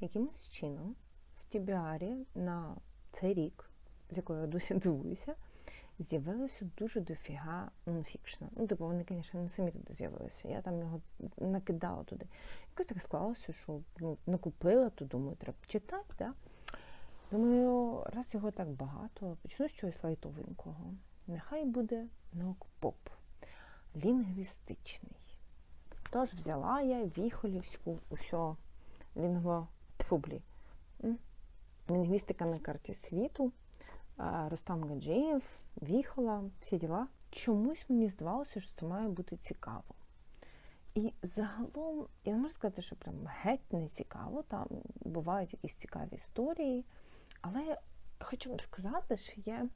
якимось чином в Тібіарі на цей рік, з якою я досі дивуюся, з'явилося дуже дофіга нонфікшна. Ну, типу, вони, звісно, не самі туди з'явилися. Я там його накидала туди. Якось так склалося, що ну, накупила, то думаю, треба читати. Да? Думаю, раз його так багато, почну з чогось лайтовенького. Нехай буде наукпоп, лінгвістичний. Тож взяла я віхолівську усьо лінгво публі. Лінгвістика на карті світу, Рустам Гаджиєв, Віхола, всі діла. Чомусь мені здавалося, що це має бути цікаво. І загалом, я не можу сказати, що прям геть не цікаво, там бувають якісь цікаві історії. Але хочу вам сказати, що є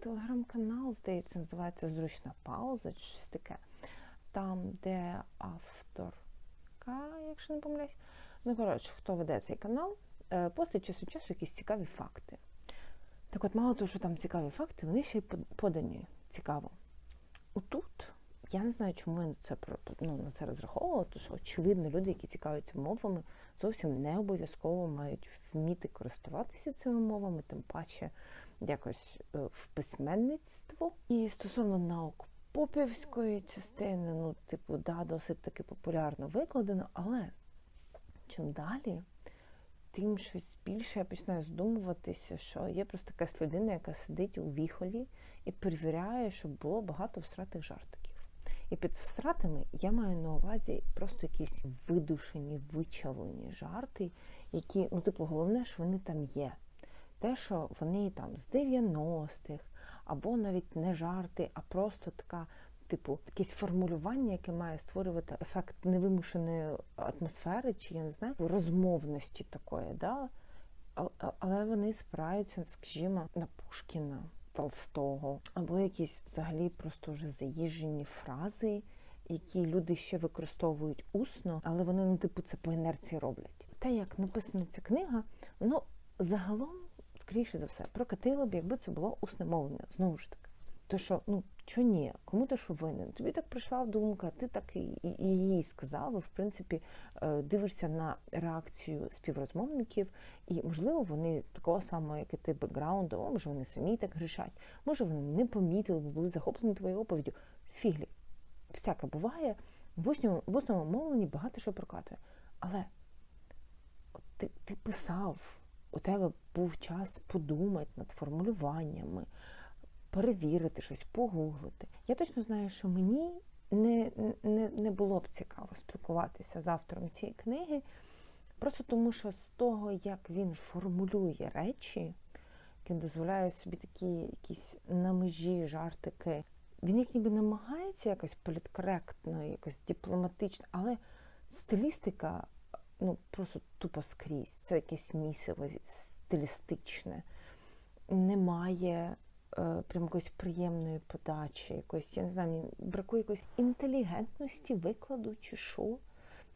телеграм-канал, здається, називається Зручна пауза, чи щось таке. Там, де авторка, якщо не помиляюсь, ну, коротше, хто веде цей канал, е, постить час від часу якісь цікаві факти. Так от, мало того, що там цікаві факти, вони ще й подані цікаво. Отут я не знаю, чому я на це ну, на це розраховувала, тому що, очевидно, люди, які цікавляться мовами, зовсім не обов'язково мають вміти користуватися цими мовами, тим паче якось е, в письменництво. І стосовно наук попівської частини, ну, типу, да, досить таки популярно викладено, але чим далі, тим щось більше я починаю здумуватися, що є просто якась людина, яка сидить у віхолі і перевіряє, щоб було багато всратих жартиків. І під всратами я маю на увазі просто якісь видушені, вичавлені жарти, які, ну, типу, головне, що вони там є. Те, що вони там з 90-х, або навіть не жарти, а просто така, типу, якесь формулювання, яке має створювати ефект невимушеної атмосфери, чи я не знаю, розмовності такої, да? але вони спираються, скажімо, на Пушкіна. Толстого, або якісь взагалі просто вже заїжджені фрази, які люди ще використовують усно, але вони, ну, типу, це по інерції роблять. Те, як написана ця книга, воно загалом, скоріше за все, прокатило б, якби це було усне мовлення, знову ж таки. То що, ну що ні, кому ти що винен? Тобі так прийшла думка, ти так і, і їй сказав, в принципі, е, дивишся на реакцію співрозмовників, і, можливо, вони такого самого, як і ти бекграунду, може вони самі так грішать, може вони не помітили, бо були захоплені твоєю оповіддю. Фіглі, всяке буває, в усному, в усному мовленні багато що прокатує. Але ти, ти писав, у тебе був час подумати над формулюваннями перевірити щось, погуглити. Я точно знаю, що мені не, не, не було б цікаво спілкуватися з автором цієї книги, просто тому що з того, як він формулює речі, він дозволяє собі такі якісь на межі жартики. Він як ніби намагається якось політкоректно, якось дипломатично, але стилістика ну, просто тупо скрізь. Це якесь місиво стилістичне. Немає прям якоїсь приємної подачі, якоїсь, я не знаю, мені бракує якоїсь інтелігентності викладу чи що.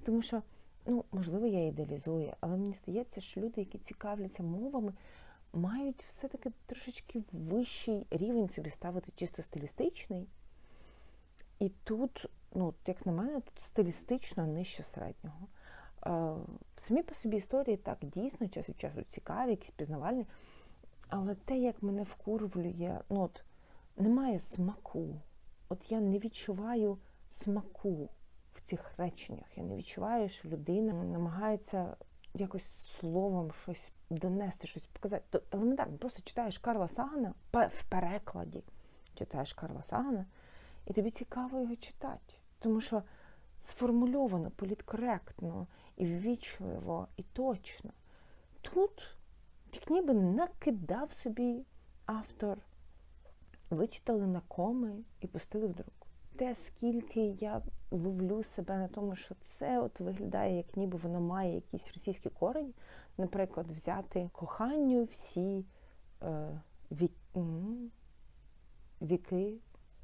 Тому що, ну, можливо, я ідеалізую, але мені здається, що люди, які цікавляться мовами, мають все-таки трошечки вищий рівень собі ставити чисто стилістичний. І тут, ну, як на мене, тут стилістично нижче середнього. Е, самі по собі історії так дійсно час від часу цікаві, якісь пізнавальні. Але те, як мене вкурвлює, ну от немає смаку. От я не відчуваю смаку в цих реченнях. Я не відчуваю, що людина намагається якось словом щось донести, щось показати. То елементарно, просто читаєш Карла Сагана в перекладі, читаєш Карла Сагана, і тобі цікаво його читати. Тому що сформульовано політкоректно і ввічливо, і точно. Тут як ніби накидав собі автор, вичитали на коми і пустили в друк. Те, скільки я ловлю себе на тому, що це от виглядає, як ніби воно має якісь російські корені, наприклад, взяти коханню всі е, вік, віки,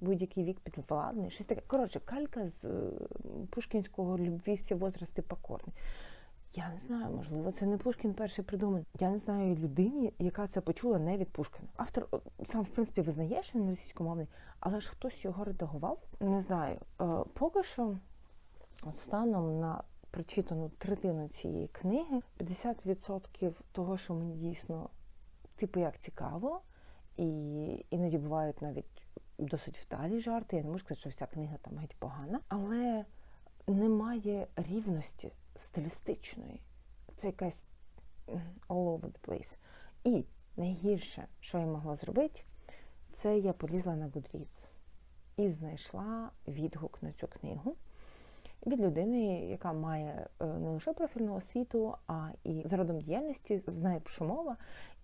будь-який вік підвладний, щось таке. Коротше, калька з е, Пушкінського любві всі возрасти покорні. Я не знаю, можливо, це не Пушкін перший придумав. Я не знаю людині, яка це почула не від Пушкіна. Автор сам, в принципі, визнає, що він російськомовний, але ж хтось його редагував. Не знаю. Е, поки що, станом на прочитану третину цієї книги, 50% того, що мені дійсно типу як цікаво, і іноді бувають навіть досить вдалі жарти. Я не можу сказати, що вся книга там геть погана, але немає рівності стилістичної. Це якась all over the place. І найгірше, що я могла зробити, це я полізла на Goodreads і знайшла відгук на цю книгу від людини, яка має е, не лише профільну освіту, а і за родом діяльності, знає що мова,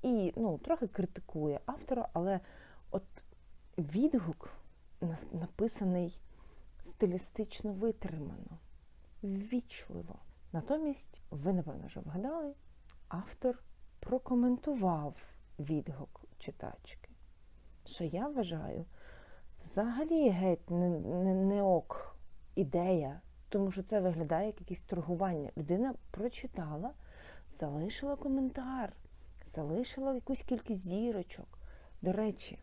і ну, трохи критикує автора, але от відгук написаний стилістично витримано, ввічливо. Натомість, ви, напевно, вже вгадали, автор прокоментував відгук читачки, що я вважаю взагалі геть не, не, не ок ідея, тому що це виглядає як якесь торгування. Людина прочитала, залишила коментар, залишила якусь кількість зірочок. До речі,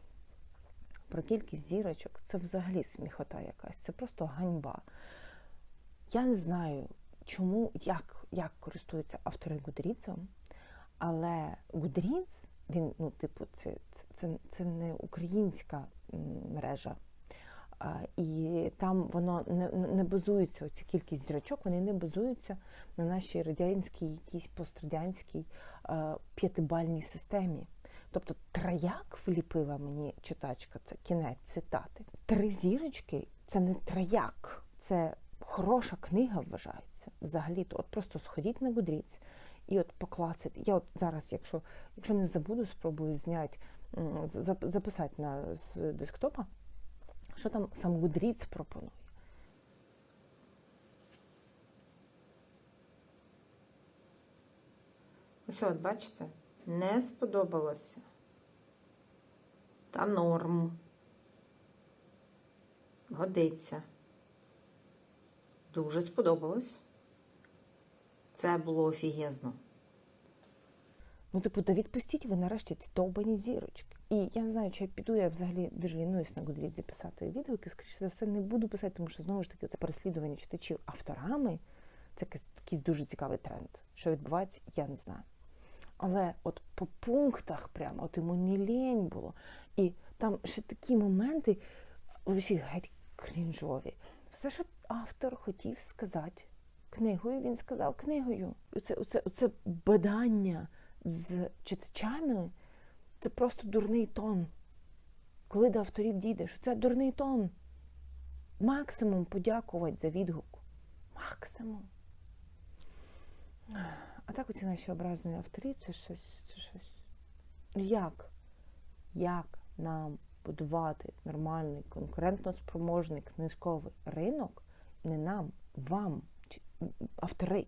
про кількість зірочок це взагалі сміхота якась, це просто ганьба. Я не знаю, чому, як як користуються автори Гудріцом, але Goodreads, він, ну, типу, це, це, це не українська мережа. І там воно не не базується, оці кількість зірочок, вони не базуються на нашій радянській, якійсь пострадянській п'ятибальній системі. Тобто трояк вліпила мені читачка, це кінець цитати. Три зірочки це не трояк, це хороша книга вважається. Взагалі-то от просто сходіть на Goodreads і от поклацати. Я от зараз, якщо якщо не забуду, спробую зняти, записати на з десктопа, що там сам Goodreads пропонує. Ось от, бачите, не сподобалося. Та норм. Годиться. Дуже сподобалось. Це було офігезно. Ну, типу, та відпустіть ви нарешті ці довбані зірочки. І я не знаю, чи я піду, я взагалі дуже лінуюсь на Goodreads записати відгуки, скоріше за все, не буду писати, тому що знову ж таки це переслідування читачів авторами. Це якийсь, дуже цікавий тренд. Що відбувається, я не знаю. Але от по пунктах прямо, от йому не лінь було. І там ще такі моменти, всі геть крінжові. Все, що автор хотів сказати книгою, він сказав книгою. Оце, оце, оце бадання з читачами це просто дурний тон. Коли до авторів дійдеш, це дурний тон. Максимум подякувати за відгук. Максимум. А так оці наші образні авторі це щось. це щось. Як? Як нам будувати нормальний, конкурентно спроможний книжковий ринок? Не нам, вам, автори,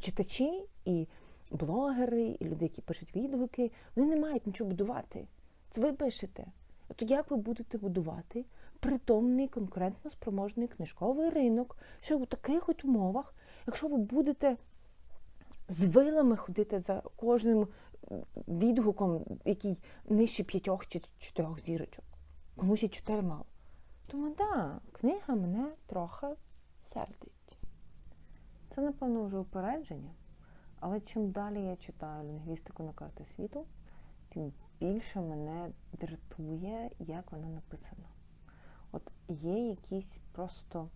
читачі і блогери, і люди, які пишуть відгуки, вони не мають нічого будувати. Це ви пишете. То як ви будете будувати притомний, конкурентно спроможний книжковий ринок, що у таких от умовах, якщо ви будете з вилами ходити за кожним відгуком, який нижче п'ятьох чи чотирьох зірочок, комусь і чотири мало. Тому так, да, книга мене трохи сердить. Це, напевно, вже упередження. Але чим далі я читаю лінгвістику на карти світу, тим більше мене дратує, як вона написана. От є якісь просто,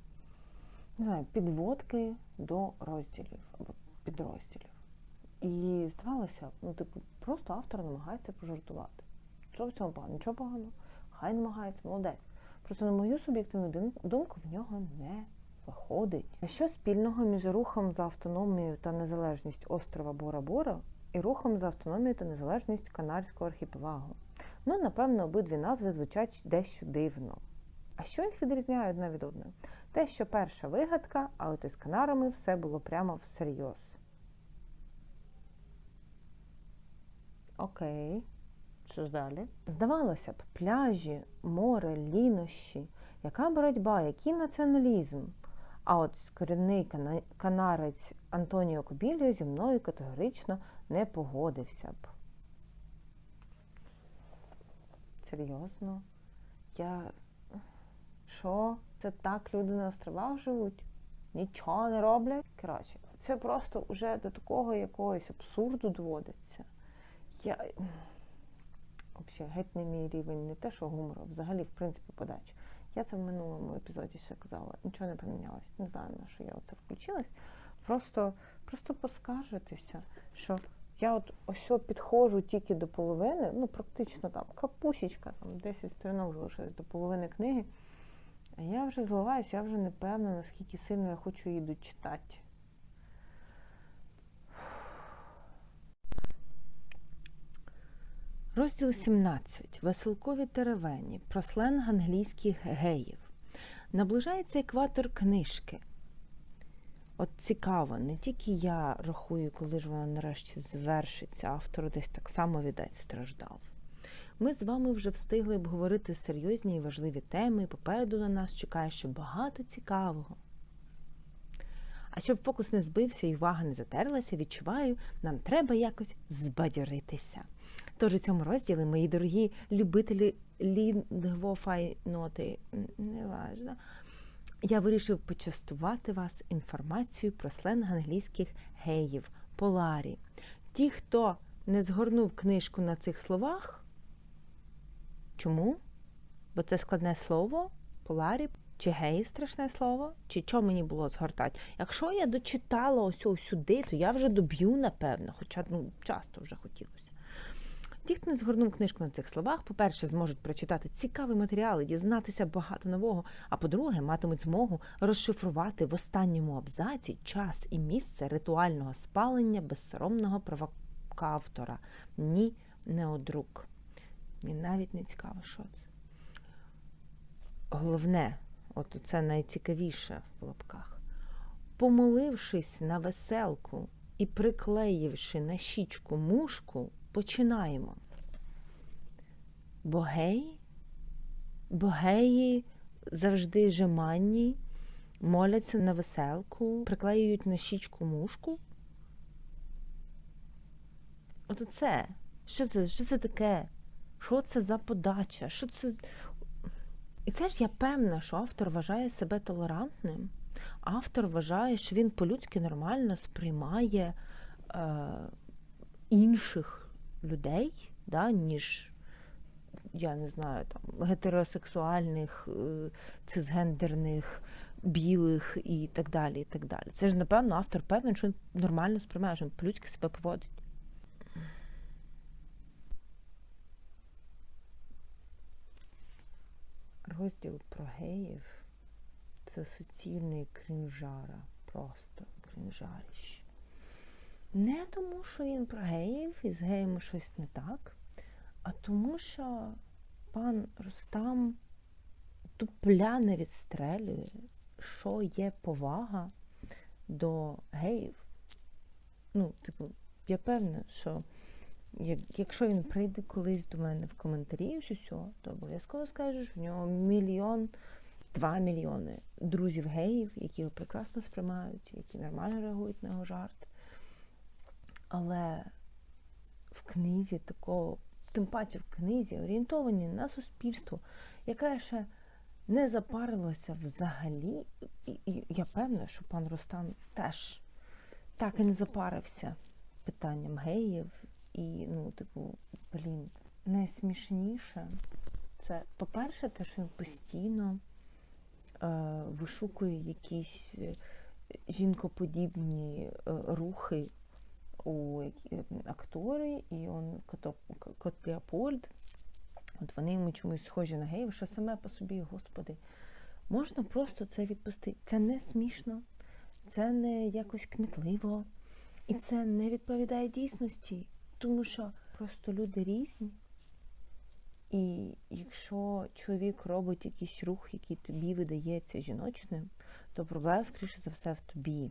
не знаю, підводки до розділів або підрозділів. І здавалося, ну, типу, просто автор намагається пожартувати. Що в цьому погано? Нічого поганого, хай намагається, молодець. Просто на мою суб'єктивну думку в нього не виходить. А що спільного між рухом за автономію та незалежність острова Бора-Бора і рухом за автономію та незалежність Канарського архіпелагу? Ну, напевно, обидві назви звучать дещо дивно. А що їх відрізняє одна від одної? Те, що перша вигадка, а от із Канарами все було прямо всерйоз. Окей, що ж далі? Здавалося б, пляжі, море, лінощі, яка боротьба, який націоналізм? А от корінний канарець Антоніо Кобіліо зі мною категорично не погодився б. Серйозно? Я. Що? Це так люди на островах живуть? нічого не роблять. Коротше, це просто вже до такого якогось абсурду доводиться. Я взагалі геть не мій рівень, не те, що гумору, взагалі, в принципі, подачі. Я це в минулому епізоді ще казала, нічого не помінялось. Не знаю, на що я оце включилась. Просто, просто поскаржитися, що я от ось підходжу тільки до половини, ну практично там капусічка, там 10 сторінок залишилось до половини книги. А я вже зливаюся, я вже не певна, наскільки сильно я хочу її дочитати. Розділ 17. Веселкові теревені. Про сленг англійських геїв. Наближається екватор книжки. От цікаво, не тільки я рахую, коли ж вона нарешті звершиться, автор десь так само віддать страждав. Ми з вами вже встигли обговорити серйозні і важливі теми, і попереду на нас чекає ще багато цікавого. А щоб фокус не збився і увага не затерлася, відчуваю, нам треба якось збадьоритися. Тож у цьому розділі, мої дорогі любителі лінгвофайноти, неважно, я вирішив почастувати вас інформацією про сленг англійських геїв, поларі. Ті, хто не згорнув книжку на цих словах. Чому? Бо це складне слово, поларі, чи геї страшне слово, чи що мені було згортати. Якщо я дочитала ось сюди, то я вже доб'ю, напевно, хоча ну, часто вже хотілося. Ті, хто не згорнув книжку на цих словах, по-перше, зможуть прочитати цікаві матеріали, дізнатися багато нового. А по-друге, матимуть змогу розшифрувати в останньому абзаці час і місце ритуального спалення безсоромного провокавтора. Ні, не одрук. Мені навіть не цікаво, що це. Головне, от це найцікавіше в лапках. Помолившись на веселку і приклеївши на щічку мушку, починаємо. Бо геї, бо завжди жеманні, моляться на веселку, приклеюють на щічку мушку. От це. Що це? Що це таке? Що це за подача? Що це? І це ж я певна, що автор вважає себе толерантним. Автор вважає, що він по-людськи нормально сприймає е, інших людей, да, ніж, я не знаю, там, гетеросексуальних, е, цисгендерних, білих і так далі. і так далі. Це ж, напевно, автор певен, що він нормально сприймає, що він по-людськи себе поводить. Розділ про геїв це суцільний крінжара, просто крінжаріще. Не тому, що він про геїв і з геями щось не так, а тому, що пан Рустам тупля не відстрелює, що є повага до геїв. Ну, типу, я певна, що якщо він прийде колись до мене в коментарі, все, то обов'язково скажу, що в нього мільйон, два мільйони друзів геїв, які його прекрасно сприймають, які нормально реагують на його жарт. Але в книзі такого, тим паче в книзі, орієнтовані на суспільство, яке ще не запарилося взагалі. І, і я певна, що пан Рустам теж так і не запарився питанням геїв. І, ну, типу, блін, найсмішніше це, по-перше, те, що він постійно е, вишукує якісь е, жінкоподібні е, рухи у актори, і он Кот Леопольд, от вони йому чомусь схожі на геїв, що саме по собі, господи, можна просто це відпустити. Це не смішно, це не якось кмітливо, і це не відповідає дійсності. Тому що просто люди різні. І якщо чоловік робить якийсь рух, який тобі видається жіночним, то проблема, скоріше за все, в тобі.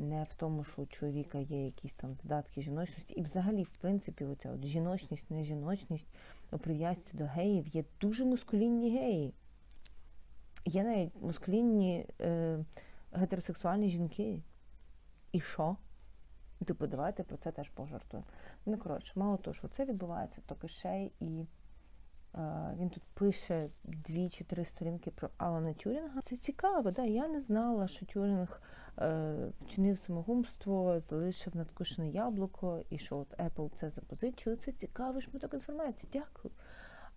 Не в тому, що у чоловіка є якісь там задатки жіночності. І взагалі, в принципі, оця от жіночність, нежіночність у прив'язці до геїв є дуже мускулінні геї. Є навіть мускулінні е, гетеросексуальні жінки. І що? Типу, давайте про це теж пожартуємо. Ну, коротше, мало того, що це відбувається, то ще і Він тут пише дві чи три сторінки про Алана Тюрінга. Це цікаво, да? я не знала, що Тюрінг е, вчинив самогубство, залишив надкушене яблуко, і що от Apple це запозичили. Це цікавий шматок інформації. Дякую.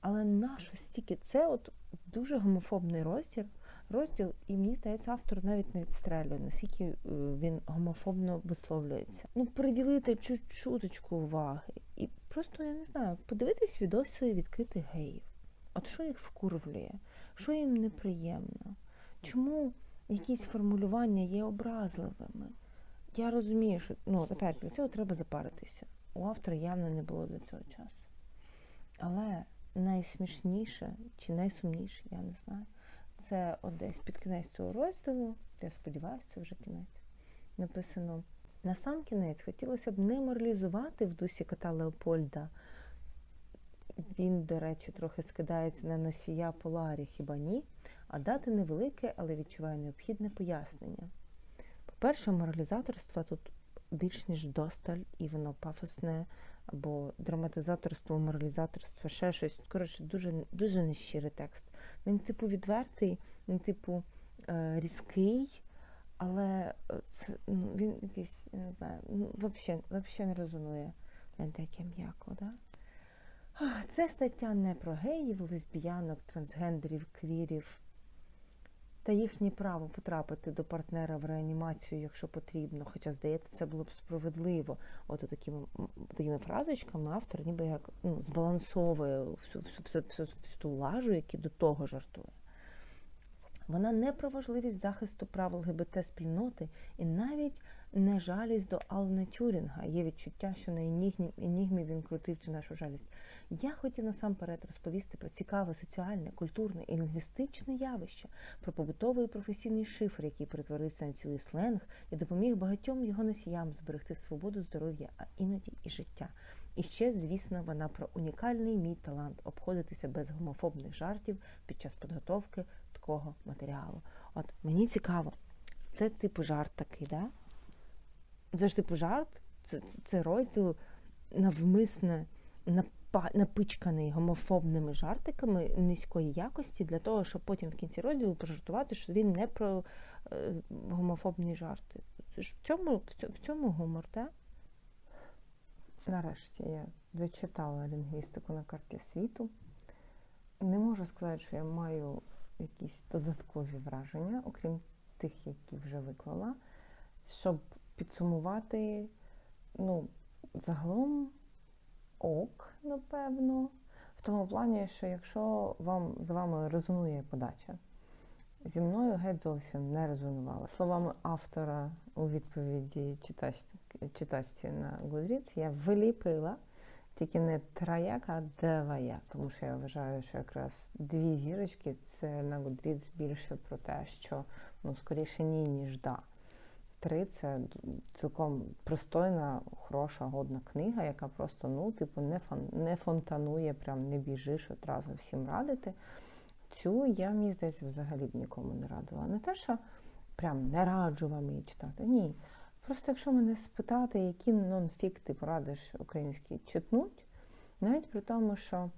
Але нащо стільки? Це от дуже гомофобний розділ, розділ, і мені здається, автор навіть не відстрелює, наскільки е, він гомофобно висловлюється. Ну, приділити чуточку уваги. І просто я не знаю, подивитись відоси відкритих геїв. От що їх вкурвлює, що їм неприємно, чому якісь формулювання є образливими. Я розумію, що ну, опять, для цього треба запаритися. У автора явно не було до цього часу. Але найсмішніше чи найсумніше, я не знаю. Це от десь під кінець цього розділу, я сподіваюся, це вже кінець. Написано: на сам кінець хотілося б не моралізувати в дусі кота Леопольда. Він, до речі, трохи скидається на носія Поларі, хіба ні? А дати невелике, але відчуваю необхідне пояснення. По-перше, моралізаторство тут більш ніж досталь, і воно пафосне, або драматизаторство, моралізаторство, ще щось. Коротше, дуже дуже нещирий текст. Він, типу, відвертий, він, типу, е, різкий, але це, ну, він якийсь, я не знаю, ну, взагалі, взагалі не резонує. Він таке м'яко, да? Це стаття не про геїв, лесбіянок, трансгендерів, квірів та їхнє право потрапити до партнера в реанімацію, якщо потрібно. Хоча, здається, це було б справедливо. От такими, такими фразочками автор ніби як ну, збалансовує всю, всю, всю, всю, ту лажу, яку до того жартує. Вона не про важливість захисту прав ЛГБТ спільноти і навіть не жалість до Алана Тюрінга. Є відчуття, що на енігмі, він крутив цю нашу жалість. Я хотів насамперед розповісти про цікаве соціальне, культурне і лінгвістичне явище, про побутовий і професійний шифр, який перетворився на цілий сленг і допоміг багатьом його носіям зберегти свободу, здоров'я, а іноді і життя. І ще, звісно, вона про унікальний мій талант обходитися без гомофобних жартів під час підготовки такого матеріалу. От мені цікаво, це типу жарт такий, да? Це ж типу жарт, це, це розділ навмисне напичканий гомофобними жартиками низької якості для того, щоб потім в кінці розділу пожартувати, що він не про е, гомофобні жарти. Це ж в цьому, в цьому гумор, так? Нарешті я зачитала лінгвістику на карті світу. Не можу сказати, що я маю якісь додаткові враження, окрім тих, які вже виклала, щоб підсумувати, ну, загалом ок, напевно, в тому плані, що якщо вам з вами резонує подача, зі мною геть зовсім не резонувала. Словами автора у відповіді читачці, читачці на Goodreads я виліпила тільки не трояк, а двоя. Тому що я вважаю, що якраз дві зірочки це на Goodreads більше про те, що ну, скоріше ні, ніж да. Три це цілком пристойна, хороша, годна книга, яка просто ну, типу, не фон, не фонтанує, прям не біжиш одразу всім радити. Цю я, мені здається, взагалі б нікому не радила. Не те, що прям не раджу вам її читати. Ні. Просто якщо мене спитати, які нонфік ти порадиш український читнуть, навіть при тому, що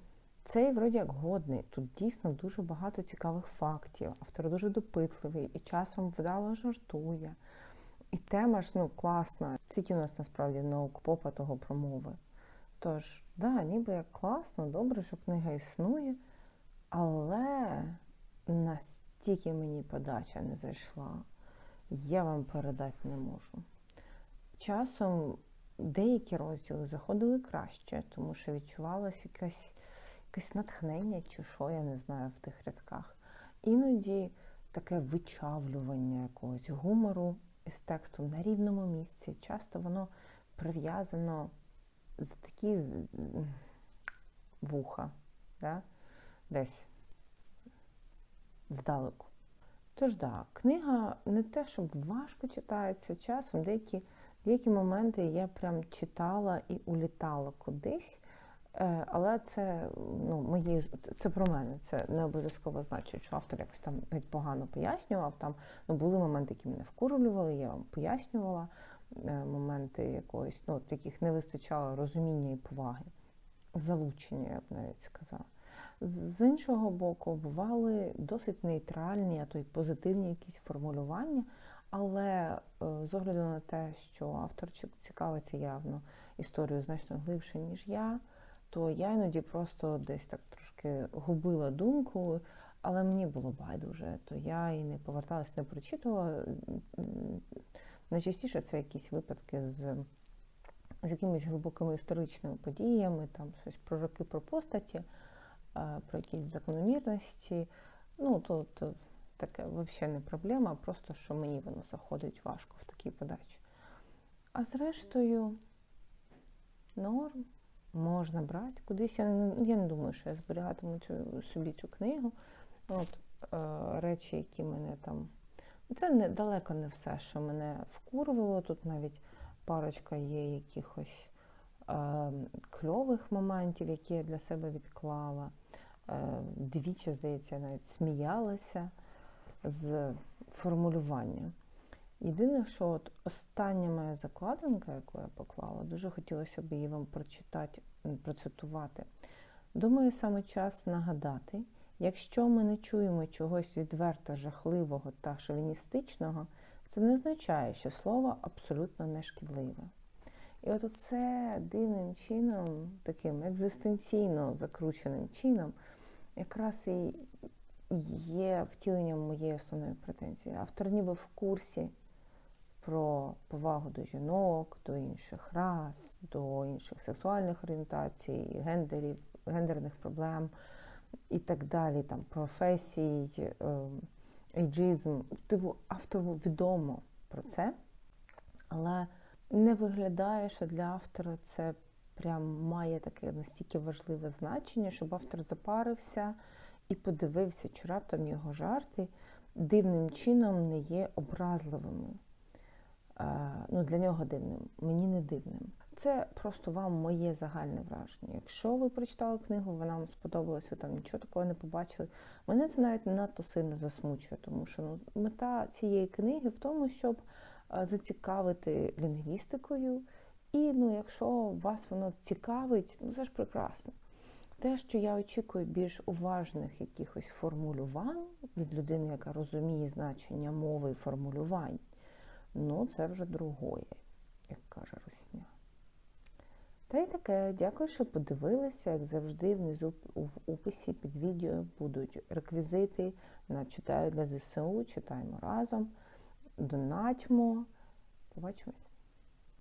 цей вроді як годний, тут дійсно дуже багато цікавих фактів, автор дуже допитливий і часом вдало жартує. І тема ж ну, класна. Скільки у нас насправді наук попа того промови. Тож, да, ніби як класно, добре, що книга існує, але настільки мені подача не зайшла, я вам передати не можу. Часом деякі розділи заходили краще, тому що відчувалося якесь, якесь натхнення чи що, я не знаю, в тих рядках. Іноді таке вичавлювання якогось гумору із текстом на рівному місці. Часто воно прив'язано з такі вуха, да? десь здалеку. Тож, да, книга не те, щоб важко читається, часом деякі деякі моменти я прям читала і улітала кудись. Е, але це ну, мої, це про мене. Це не обов'язково значить, що автор якось там погано пояснював. Там ну, були моменти, які мене вкурювали, я вам пояснювала е, моменти якоїсь, ну, яких не вистачало розуміння і поваги. Залучення, я б навіть сказала. З іншого боку, бували досить нейтральні, а то й позитивні якісь формулювання, але е, з огляду на те, що автор цікавиться явно історією значно глибше, ніж я, то я іноді просто десь так трошки губила думку, але мені було байдуже, то я і не поверталась, не прочитувала. Найчастіше це якісь випадки з, з якимись глибокими історичними подіями, там щось про роки, про постаті, про якісь закономірності. Ну, то, то таке взагалі не проблема, просто що мені воно заходить важко в такій подачі. А зрештою, норм, можна брати. Кудись я я не думаю, що я зберігатиму цю, собі цю книгу. От, е, речі, які мене там. Це не, далеко не все, що мене вкурвало. Тут навіть парочка є якихось е, кльових моментів, які я для себе відклала. Е, двічі, здається, я навіть сміялася з формулювання. Єдине, що от остання моя закладинка, яку я поклала, дуже хотілося б її вам прочитати, процитувати. Думаю, саме час нагадати, якщо ми не чуємо чогось відверто жахливого та шовіністичного, це не означає, що слово абсолютно не шкідливе. І от це дивним чином, таким екзистенційно закрученим чином, якраз і є втіленням моєї основної претензії. Автор ніби в курсі про повагу до жінок, до інших рас, до інших сексуальних орієнтацій, гендерів, гендерних проблем і так далі, там професій, ем, ейджизм. Типу, автору відомо про це, але не виглядає, що для автора це прям має таке настільки важливе значення, щоб автор запарився і подивився, чи раптом його жарти дивним чином не є образливими. Е, Ну, для нього дивним, мені не дивним. Це просто вам моє загальне враження. Якщо ви прочитали книгу, вона вам сподобалася, там нічого такого не побачили. Мене це навіть не надто сильно засмучує, тому що ну, мета цієї книги в тому, щоб е, зацікавити лінгвістикою. І ну, якщо вас воно цікавить, ну це ж прекрасно. Те, що я очікую більш уважних якихось формулювань від людини, яка розуміє значення мови і формулювань, ну це вже другоє, як каже Русня. Та й таке, дякую, що подивилися. Як завжди, внизу в описі під відео будуть реквізити на читаю для ЗСУ, читаємо разом, донатьмо. Побачимось.